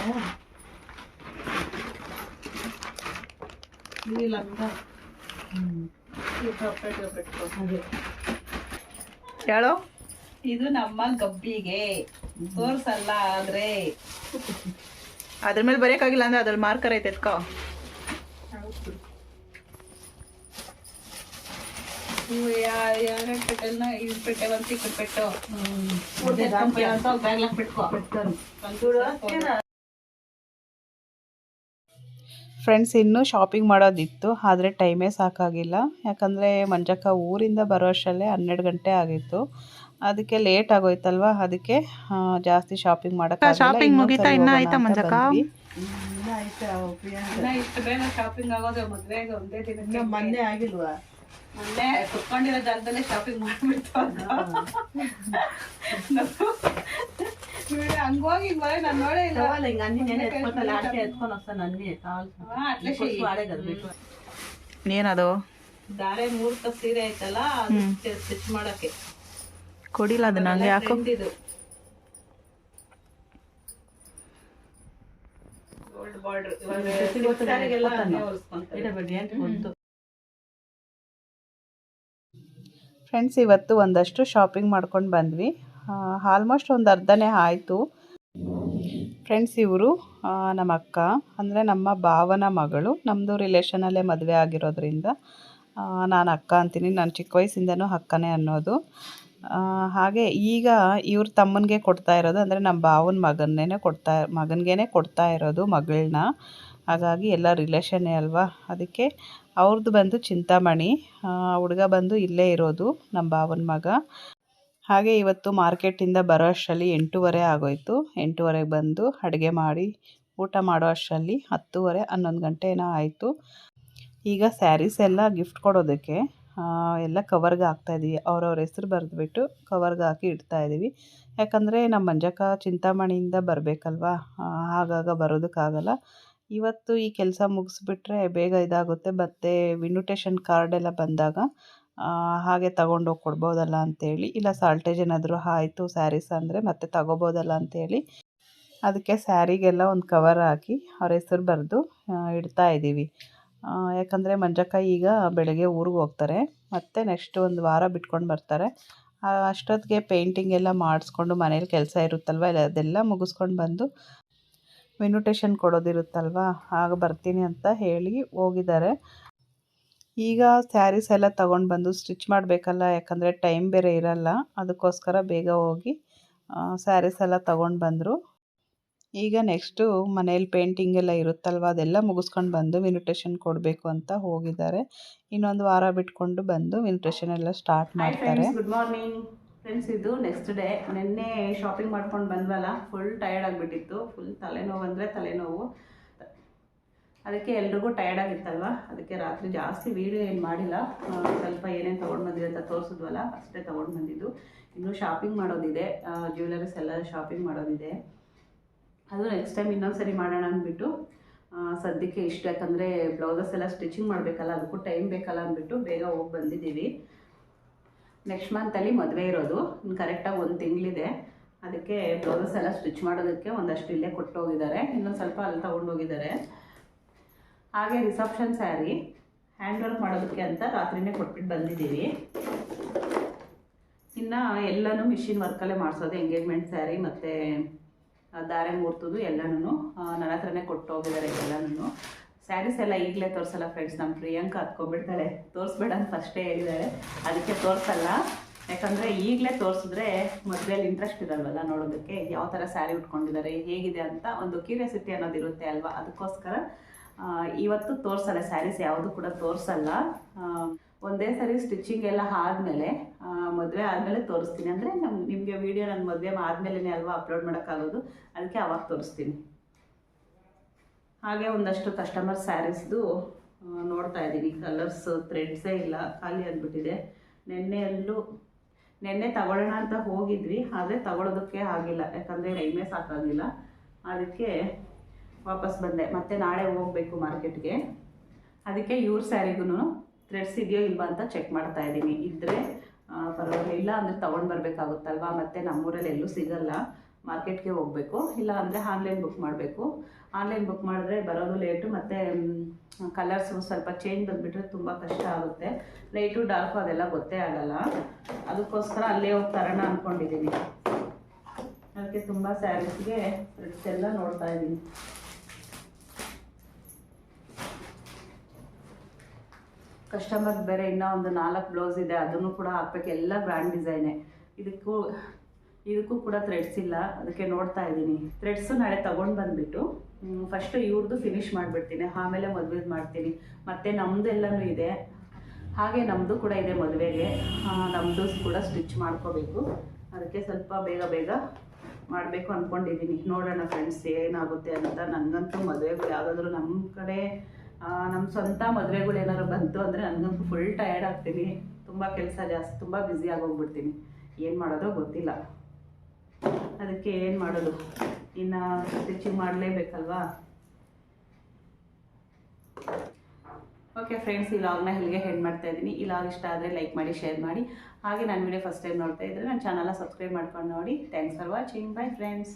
ಹೇಳೋ? ಇದು ನಮ್ಮ ಗಬ್ಬಿಗೆ. ತೋರ್ಸಲ್ಲ ಆದ್ರೆ. ಅದ್ರ ಮೇಲೆ ಬರೆಯಕ್ಕಾಗಿಲ್ಲ ಅಂದ್ರೆ ಅದ್ರಲ್ಲಿ ಮಾರ್ಕರ್ ಐತೆ ಎತ್ಕೋ. ಇವು ಫ್ರೆಂಡ್ಸ್ ಇನ್ನೂ ಶಾಪಿಂಗ್ ಮಾಡೋದಿತ್ತು ಆದರೆ ಟೈಮೇ ಸಾಕಾಗಿಲ್ಲ. ಯಾಕಂದರೆ ಮಂಜಕ್ಕ ಊರಿಂದ ಬರೋ ಅಷ್ಟರಲ್ಲೇ ಹನ್ನೆರಡು ಗಂಟೆ ಆಗಿತ್ತು. ಅದಕ್ಕೆ ಲೇಟ್ ಆಗೋಯ್ತಲ್ವಾ? ಅದಕ್ಕೆ ಜಾಸ್ತಿ ಶಾಪಿಂಗ್ ಮಾಡೋಕ್ಕೆ ಶಾಪಿಂಗ್ ಮುಗಿತಾ ಇನ್ನ ಆಯ್ತಾ ಮಂಜಕ್ಕ? ಶಾಪಿಂಗ್ ಆಗೋದು ಮದ್ವೆಗೆ ಒಂದೇ ಮೊನ್ನೆ ಆಗಿಲ್ವಾ? ಮೊನ್ನೆ ಕುತ್ಕೊಂಡಿರೋ ಜಾಗದಲ್ಲೇ ಶಾಪಿಂಗ್ ಮಾಡ್ಬಿಡ್ತು ಹಂಗೋಗಿ ಏನದು ದಾರೆ ಮೂರ್ತ ಸೀರೆ ಐತಲ್ಲ ಸ್ಟಿಚ್ ಮಾಡಕ್ಕೆ. ಕೊಡಿಲ್ಲ ಅದನ್ನ ಹಂಗೆ ಯಾಕೋ ಗೋಲ್ಡ್ ಬಾರ್ಡರ್ ಸಾರಿಗೆಲ್ಲ ಗೊತ್ತು ಫ್ರೆಂಡ್ಸ್ ಇವತ್ತು ಒಂದಷ್ಟು ಶಾಪಿಂಗ್ ಮಾಡ್ಕೊಂಡು ಬಂದ್ವಿ. ಆಲ್ಮೋಸ್ಟ್ ಒಂದು ಅರ್ಧನೇ ಆಯಿತು. ಫ್ರೆಂಡ್ಸ್ ಇವರು ನಮ್ಮ ಅಕ್ಕ, ಅಂದರೆ ನಮ್ಮ ಭಾವನ ಮಗಳು. ನಮ್ಮದು ರಿಲೇಷನಲ್ಲೇ ಮದುವೆ ಆಗಿರೋದ್ರಿಂದ ನಾನು ಅಕ್ಕ ಅಂತೀನಿ. ನಾನು ಚಿಕ್ಕ ವಯಸ್ಸಿಂದನೂ ಅಕ್ಕನೇ ಅನ್ನೋದು. ಹಾಗೆ ಈಗ ಇವ್ರ ತಮ್ಮನಿಗೆ ಕೊಡ್ತಾ ಇರೋದು, ಅಂದರೆ ನಮ್ಮ ಭಾವನ ಮಗನ್ನೇ ಕೊಡ್ತಾ ಮಗನಿಗೆ ಕೊಡ್ತಾ ಇರೋದು ಮಗಳನ್ನ ಹಾಗಾಗಿ ಎಲ್ಲ ರಿಲೇಷನ್ನೇ ಅಲ್ವಾ? ಅದಕ್ಕೆ ಅವ್ರದ್ದು ಬಂದು ಚಿಂತಾಮಣಿ. ಹುಡುಗ ಬಂದು ಇಲ್ಲೇ ಇರೋದು ನಮ್ಮ ಭಾವನ ಮಗ. ಹಾಗೆ ಇವತ್ತು ಮಾರ್ಕೆಟಿಂದ ಬರೋ ಅಷ್ಟರಲ್ಲಿ ಎಂಟೂವರೆ ಆಗೋಯ್ತು. ಎಂಟೂವರೆಗೆ ಬಂದು ಅಡುಗೆ ಮಾಡಿ ಊಟ ಮಾಡೋ ಅಷ್ಟರಲ್ಲಿ ಹತ್ತೂವರೆ, ಹನ್ನೊಂದು ಗಂಟೆ ಏನೋ ಆಯಿತು. ಈಗ ಸ್ಯಾರೀಸ್ ಎಲ್ಲ ಗಿಫ್ಟ್ ಕೊಡೋದಕ್ಕೆ ಎಲ್ಲ ಕವರ್ಗೆ ಹಾಕ್ತಾಯಿದ್ದೀವಿ ಅವ್ರವ್ರ ಹೆಸ್ರು ಬರೆದ್ಬಿಟ್ಟು ಕವರ್ಗೆ ಹಾಕಿ ಇಡ್ತಾ ಇದ್ದೀವಿ ಯಾಕಂದರೆ ನಮ್ಮ ಮಂಜಕ್ಕ ಚಿಂತಾಮಣಿಯಿಂದ ಬರಬೇಕಲ್ವಾ? ಆಗಾಗ ಬರೋದಕ್ಕಾಗಲ್ಲ. ಇವತ್ತು ಈ ಕೆಲಸ ಮುಗಿಸ್ಬಿಟ್ರೆ ಬೇಗ ಇದಾಗುತ್ತೆ. ಮತ್ತು ಇನ್ವಿಟೇಷನ್ ಕಾರ್ಡ್ ಎಲ್ಲ ಬಂದಾಗ ಹಾಗೆ ತಗೊಂಡೋಗಿ ಕೊಡ್ಬೋದಲ್ಲ ಅಂತೇಳಿ. ಇಲ್ಲ ಸಾಲ್ಟೇಜ್ ಏನಾದರೂ ಆಯಿತು ಸ್ಯಾರೀಸ್ ಅಂದರೆ ಮತ್ತೆ ತಗೋಬೋದಲ್ಲ ಅಂತೇಳಿ. ಅದಕ್ಕೆ ಸ್ಯಾರಿಗೆಲ್ಲ ಒಂದು ಕವರ್ ಹಾಕಿ ಅವ್ರ ಹೆಸರು ಬರೆದು ಇಡ್ತಾ ಇದ್ದೀವಿ ಯಾಕಂದರೆ ಮಂಜಕ್ಕ ಈಗ ಬೆಳಗ್ಗೆ ಊರಿಗೆ ಹೋಗ್ತಾರೆ. ಮತ್ತು ನೆಕ್ಸ್ಟ್ ಒಂದು ವಾರ ಬಿಟ್ಕೊಂಡು ಬರ್ತಾರೆ. ಅಷ್ಟೊತ್ತಿಗೆ ಪೇಂಟಿಂಗ್ ಎಲ್ಲ ಮಾಡಿಸ್ಕೊಂಡು ಮನೇಲಿ ಕೆಲಸ ಇರುತ್ತಲ್ವ? ಇಲ್ಲ, ಅದೆಲ್ಲ ಮುಗಿಸ್ಕೊಂಡು ಬಂದು ಇನ್ವಿಟೇಷನ್ ಕೊಡೋದಿರುತ್ತಲ್ವ? ಆಗ ಬರ್ತೀನಿ ಅಂತ ಹೇಳಿ ಹೋಗಿದ್ದಾರೆ. ಈಗ ಸ್ಯಾರೀಸ್ ಎಲ್ಲ ತಗೊಂಡು ಬಂದು ಸ್ಟಿಚ್ ಮಾಡಬೇಕಲ್ಲ ಯಾಕಂದರೆ ಟೈಮ್ ಬೇರೆ ಇರಲ್ಲ. ಅದಕ್ಕೋಸ್ಕರ ಬೇಗ ಹೋಗಿ ಸ್ಯಾರೀಸ್ ಎಲ್ಲ ತಗೊಂಡು ಬಂದರು. ಈಗ ನೆಕ್ಸ್ಟು ಮನೇಲಿ ಪೇಂಟಿಂಗ್ ಎಲ್ಲ ಇರುತ್ತಲ್ವ ಅದೆಲ್ಲ ಮುಗಿಸ್ಕೊಂಡು ಬಂದು ಇನ್ವಿಟೇಷನ್ ಕೊಡಬೇಕು ಅಂತ ಹೋಗಿದ್ದಾರೆ. ಇನ್ನೊಂದು ವಾರ ಬಿಟ್ಕೊಂಡು ಬಂದು ಇನ್ವಿಟೇಷನ್ ಎಲ್ಲ ಸ್ಟಾರ್ಟ್ ಮಾಡ್ತಾರೆ. ಗುಡ್ ಮಾರ್ನಿಂಗ್ ಫ್ರೆಂಡ್ಸ್ ಇದು ನೆಕ್ಸ್ಟ್ ಡೇ ನಿನ್ನೆ ಶಾಪಿಂಗ್ ಮಾಡ್ಕೊಂಡು ಬಂದ್ವಲ್ಲ ಫುಲ್ ಟಯರ್ಡ್ ಆಗಿಬಿಟ್ಟಿತ್ತು. ಫುಲ್ ತಲೆನೋವು ಅಂದರೆ ತಲೆನೋವು. ಅದಕ್ಕೆ ಎಲ್ರಿಗೂ ಟಯರ್ಡ್ ಆಗಿತ್ತಲ್ವ? ಅದಕ್ಕೆ ರಾತ್ರಿ ಜಾಸ್ತಿ ವೀಡಿಯೋ ಏನು ಮಾಡಿಲ್ಲ. ಸ್ವಲ್ಪ ಏನೇನು ತೊಗೊಂಡು ಬಂದಿದೆ ಅಂತ ತೋರಿಸಿದ್ವಲ್ಲ, ಅಷ್ಟೇ ತೊಗೊಂಡು ಬಂದಿದ್ದು. ಇನ್ನೂ ಶಾಪಿಂಗ್ ಮಾಡೋದಿದೆ. ಜ್ಯುವೆಲರೀಸ್ ಎಲ್ಲ ಶಾಪಿಂಗ್ ಮಾಡೋದಿದೆ. ಅದು ನೆಕ್ಸ್ಟ್ ಟೈಮ್ ಇನ್ನೊಂದ್ಸರಿ ಮಾಡೋಣ ಅಂದ್ಬಿಟ್ಟು ಸದ್ಯಕ್ಕೆ ಇಷ್ಟು. ಯಾಕಂದರೆ ಬ್ಲೌಸಸ್ ಎಲ್ಲ ಸ್ಟಿಚಿಂಗ್ ಮಾಡಬೇಕಲ್ಲ, ಅದಕ್ಕೂ ಟೈಮ್ ಬೇಕಲ್ಲ ಅಂದ್ಬಿಟ್ಟು ಬೇಗ ಹೋಗಿ ಬಂದಿದ್ದೀವಿ. ನೆಕ್ಸ್ಟ್ ಮಂತಲ್ಲಿ ಮದುವೆ ಇರೋದು. ಇನ್ನು ಕರೆಕ್ಟಾಗಿ ಒಂದು ತಿಂಗಳಿದೆ. ಅದಕ್ಕೆ ಬ್ಲೌಸಸ್ ಎಲ್ಲ ಸ್ಟಿಚ್ ಮಾಡೋದಕ್ಕೆ ಒಂದಷ್ಟು ಇಲ್ಲೇ ಕೊಟ್ಟು ಹೋಗಿದ್ದಾರೆ. ಇನ್ನೊಂದು ಸ್ವಲ್ಪ ಅಲ್ಲಿ ತಗೊಂಡು ಹೋಗಿದ್ದಾರೆ. ಹಾಗೆ ರಿಸೆಪ್ಷನ್ ಸ್ಯಾರಿ ಹ್ಯಾಂಡ್ ವರ್ಕ್ ಮಾಡೋದಕ್ಕೆ ಅಂತ ರಾತ್ರಿನೇ ಕೊಟ್ಬಿಟ್ಟು ಬಂದಿದ್ದೀವಿ. ಇನ್ನು ಎಲ್ಲನೂ ಮಿಷಿನ್ ವರ್ಕಲ್ಲೇ ಮಾಡಿಸೋದು ಎಂಗೇಜ್ಮೆಂಟ್ ಸ್ಯಾರಿ ಮತ್ತು ದಾರೆ ಮೂರ್ತದ್ದು ಎಲ್ಲನೂ ನನ್ನ ಹತ್ರನೇ ಕೊಟ್ಟು ಹೋಗಿದ್ದಾರೆ ಎಲ್ಲನೂ ಸ್ಯಾರೀಸ್ ಎಲ್ಲ ಈಗಲೇ ತೋರಿಸಲ್ಲ ಫ್ರೆಂಡ್ಸ್ ನಮ್ಮ ಪ್ರಿಯಾಂಕ ಹತ್ಕೊಂಡ್ಬಿಡ್ತಾಳೆ. ತೋರಿಸ್ಬೇಡ ಅಂತ ಫಸ್ಟೇ ಹೇಳಿದ್ದಾರೆ ಅದಕ್ಕೆ ತೋರಿಸಲ್ಲ. ಯಾಕಂದರೆ ಈಗಲೇ ತೋರಿಸಿದ್ರೆ ಮದುವೆಯಲ್ಲಿ ಇಂಟ್ರೆಸ್ಟ್ ಇರಲ್ವಲ್ಲ ನೋಡೋದಕ್ಕೆ. ಯಾವ ಥರ ಸ್ಯಾರಿ ಉಟ್ಕೊಂಡಿದ್ದಾರೆ, ಹೇಗಿದೆ ಅಂತ ಒಂದು ಕ್ಯೂರಿಯಾಸಿಟಿ ಅನ್ನೋದಿರುತ್ತೆ ಅಲ್ವಾ? ಅದಕ್ಕೋಸ್ಕರ ಇವತ್ತು ತೋರಿಸಲ್ಲ, ಸ್ಯಾರೀಸ್ ಯಾವುದು ಕೂಡ ತೋರಿಸಲ್ಲ. ಒಂದೇ ಸರಿ ಸ್ಟಿಚಿಂಗ್ ಎಲ್ಲ ಆದಮೇಲೆ ಮದುವೆ ಆದಮೇಲೆ ತೋರಿಸ್ತೀನಿ. ಅಂದರೆ ನಮ್ಮ ನಿಮಗೆ ವೀಡಿಯೋ ನನ್ನ ಮದುವೆ ಆದಮೇಲೆ ಅಲ್ವಾ ಅಪ್ಲೋಡ್ ಮಾಡೋಕ್ಕಾಗೋದು? ಅದಕ್ಕೆ ಅವಾಗ ತೋರಿಸ್ತೀನಿ. ಹಾಗೆ ಒಂದಷ್ಟು ಕಸ್ಟಮರ್ ಸ್ಯಾರೀಸ್ದು ನೋಡ್ತಾ ಇದ್ದೀನಿ. ಕಲರ್ಸ್ ಥ್ರೆಡ್ಸೇ ಇಲ್ಲ, ಖಾಲಿ ಆಗಿಬಿಟ್ಟಿದೆ. ನೆನ್ನೆಯಲ್ಲೂ ನೆನ್ನೆ ತಗೊಳ್ಳೋಣ ಅಂತ ಹೋಗಿದ್ವಿ, ಆದರೆ ತಗೊಳ್ಳೋದಕ್ಕೆ ಆಗಿಲ್ಲ. ಯಾಕಂದರೆ ಟೈಮೇ ಸಾಕಾಗಿಲ್ಲ. ಅದಕ್ಕೆ ವಾಪಸ್ ಬಂದೆ. ಮತ್ತೆ ನಾಳೆ ಹೋಗಬೇಕು ಮಾರ್ಕೆಟ್ಗೆ. ಅದಕ್ಕೆ ಇವ್ರ ಸ್ಯಾರಿಗೂ ಥ್ರೆಡ್ಸ್ ಇದೆಯೋ ಇಲ್ವಾ ಅಂತ ಚೆಕ್ ಮಾಡ್ತಾ ಇದ್ದೀನಿ. ಇದ್ದರೆ ಪರವಾಗಿಲ್ಲ, ಇಲ್ಲ ಅಂದರೆ ತೊಗೊಂಡು ಬರಬೇಕಾಗುತ್ತಲ್ವಾ? ಮತ್ತು ನಮ್ಮೂರಲ್ಲಿ ಎಲ್ಲೂ ಸಿಗಲ್ಲ. ಮಾರ್ಕೆಟ್ಗೆ ಹೋಗಬೇಕು. ಇಲ್ಲ ಅಂದರೆ ಆನ್ಲೈನ್ ಬುಕ್ ಮಾಡಬೇಕು. ಆನ್ಲೈನ್ ಬುಕ್ ಮಾಡಿದ್ರೆ ಬರೋದು ಲೇಟು, ಮತ್ತು ಕಲರ್ಸು ಸ್ವಲ್ಪ ಚೇಂಜ್ ಬಂದುಬಿಟ್ರೆ ತುಂಬ ಕಷ್ಟ ಆಗುತ್ತೆ. ಲೈಟು ಡಾರ್ಕು ಅದೆಲ್ಲ ಗೊತ್ತೇ ಆಗಲ್ಲ. ಅದಕ್ಕೋಸ್ಕರ ಅಲ್ಲೇ ಹೋಗಿ ತರೋಣ ಅಂದ್ಕೊಂಡಿದ್ದೀನಿ ಅದಕ್ಕೆ ತುಂಬ ಸ್ಯಾರೀಸ್ಗೆ ಎಲ್ಲ ನೋಡ್ತಾ ಇದ್ದೀನಿ. ಕಸ್ಟಮರ್ ಬೇರೆ ಇನ್ನೂ ಒಂದು ನಾಲ್ಕು ಬ್ಲೌಸ್ ಇದೆ, ಅದನ್ನು ಕೂಡ ಹಾಕ್ಬೇಕು. ಎಲ್ಲ ಬ್ರ್ಯಾಂಡ್ ಡಿಸೈನೇ. ಇದಕ್ಕೂ ಇದಕ್ಕೂ ಕೂಡ ಥ್ರೆಡ್ಸ್ ಇಲ್ಲ. ಅದಕ್ಕೆ ನೋಡ್ತಾ ಇದ್ದೀನಿ. ಥ್ರೆಡ್ಸು ನಾಳೆ ತೊಗೊಂಡು ಬಂದುಬಿಟ್ಟು ಫಸ್ಟು ಇವ್ರದ್ದು ಫಿನಿಶ್ ಮಾಡಿಬಿಡ್ತೀನಿ. ಆಮೇಲೆ ಮದುವೆದು ಮಾಡ್ತೀನಿ. ಮತ್ತು ನಮ್ಮದೆಲ್ಲನೂ ಇದೆ. ಹಾಗೆ ನಮ್ಮದು ಕೂಡ ಇದೆ ಮದುವೆಗೆ. ನಮ್ಮದು ಕೂಡ ಸ್ಟಿಚ್ ಮಾಡ್ಕೋಬೇಕು. ಅದಕ್ಕೆ ಸ್ವಲ್ಪ ಬೇಗ ಬೇಗ ಮಾಡಬೇಕು ಅಂದ್ಕೊಂಡಿದ್ದೀನಿ ನೋಡೋಣ ಫ್ರೆಂಡ್ಸ್ ಏನಾಗುತ್ತೆ ಅಂತ. ನನಗಂತೂ ಮದುವೆಗಳು ಯಾವುದಾದ್ರೂ ನಮ್ಮ ಕಡೆ ನಮ್ಮ ಸ್ವಂತ ಮದುವೆಗಳು ಏನಾದ್ರು ಬಂತು ಅಂದರೆ ನನಗಂತೂ ಫುಲ್ ಟಯರ್ಡ್ ಆಗ್ತೀನಿ. ತುಂಬ ಕೆಲಸ ಜಾಸ್ತಿ, ತುಂಬ ಬ್ಯುಸಿ ಆಗೋಗ್ಬಿಡ್ತೀನಿ. ಏನು ಮಾಡೋದೋ ಗೊತ್ತಿಲ್ಲ. ಅದಕ್ಕೆ ಏನು ಮಾಡೋದು? ಇನ್ನು ಸ್ಟಿಚಿಂಗ್ ಮಾಡಲೇಬೇಕಲ್ವಾ? ಓಕೆ ಫ್ರೆಂಡ್ಸ್ ಈ ಲಾಗ್ನ ಇಲ್ಲಿಗೆ ಹೆಡ್ ಮಾಡ್ತಾ ಇದ್ದೀನಿ. ಈ ಲಾಗ್ ಇಷ್ಟ ಆದರೆ ಲೈಕ್ ಮಾಡಿ ಶೇರ್ ಮಾಡಿ. ಹಾಗೆ ನನ್ನ ವಿಡಿಯೋ ಫಸ್ಟ್ ಟೈಮ್ ನೋಡ್ತಾ ಇದ್ದರೆ ನನ್ನ ಚಾನಲ್ನ ಸಬ್ಸ್ಕ್ರೈಬ್ ಮಾಡ್ಕೊಂಡು ನೋಡಿ. Thanks for watching bye friends